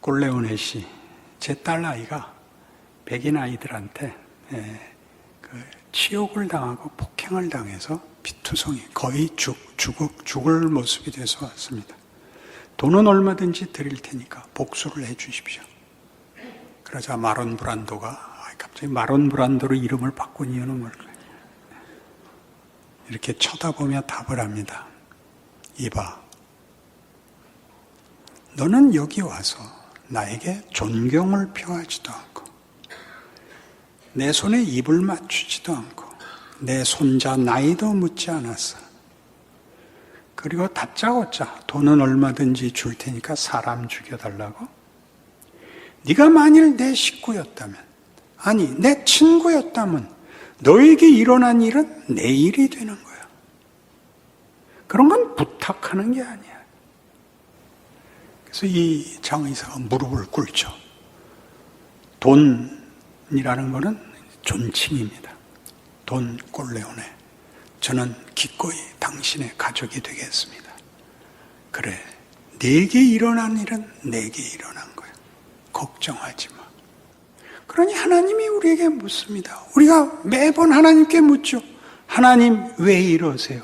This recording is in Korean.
골레오네 씨, 제 딸 아이가 백인 아이들한테 예, 그 치욕을 당하고 폭행을 당해서 피투성이 거의 죽, 죽, 죽을 모습이 돼서 왔습니다. 돈은 얼마든지 드릴 테니까 복수를 해 주십시오. 그러자 마론 브란도가 아, 갑자기 마론 브란도로 이름을 바꾼 이유는 뭘까요? 이렇게 쳐다보며 답을 합니다. 이봐. 너는 여기 와서 나에게 존경을 표하지도 않고, 내 손에 입을 맞추지도 않고, 내 손자 나이도 묻지 않았어. 그리고 다짜고짜 돈은 얼마든지 줄 테니까 사람 죽여달라고? 네가 만일 내 식구였다면, 아니 내 친구였다면 너에게 일어난 일은 내 일이 되는 거야. 그런 건 부탁하는 게 아니야. 그래서 이 장의사가 무릎을 꿇죠. 돈이라는 것은 존칭입니다. 돈 꼴레오네. 저는 기꺼이 당신의 가족이 되겠습니다. 그래. 내게 일어난 일은 내게 일어난 거야. 걱정하지 마. 그러니 하나님이 우리에게 묻습니다. 우리가 매번 하나님께 묻죠. 하나님 왜 이러세요?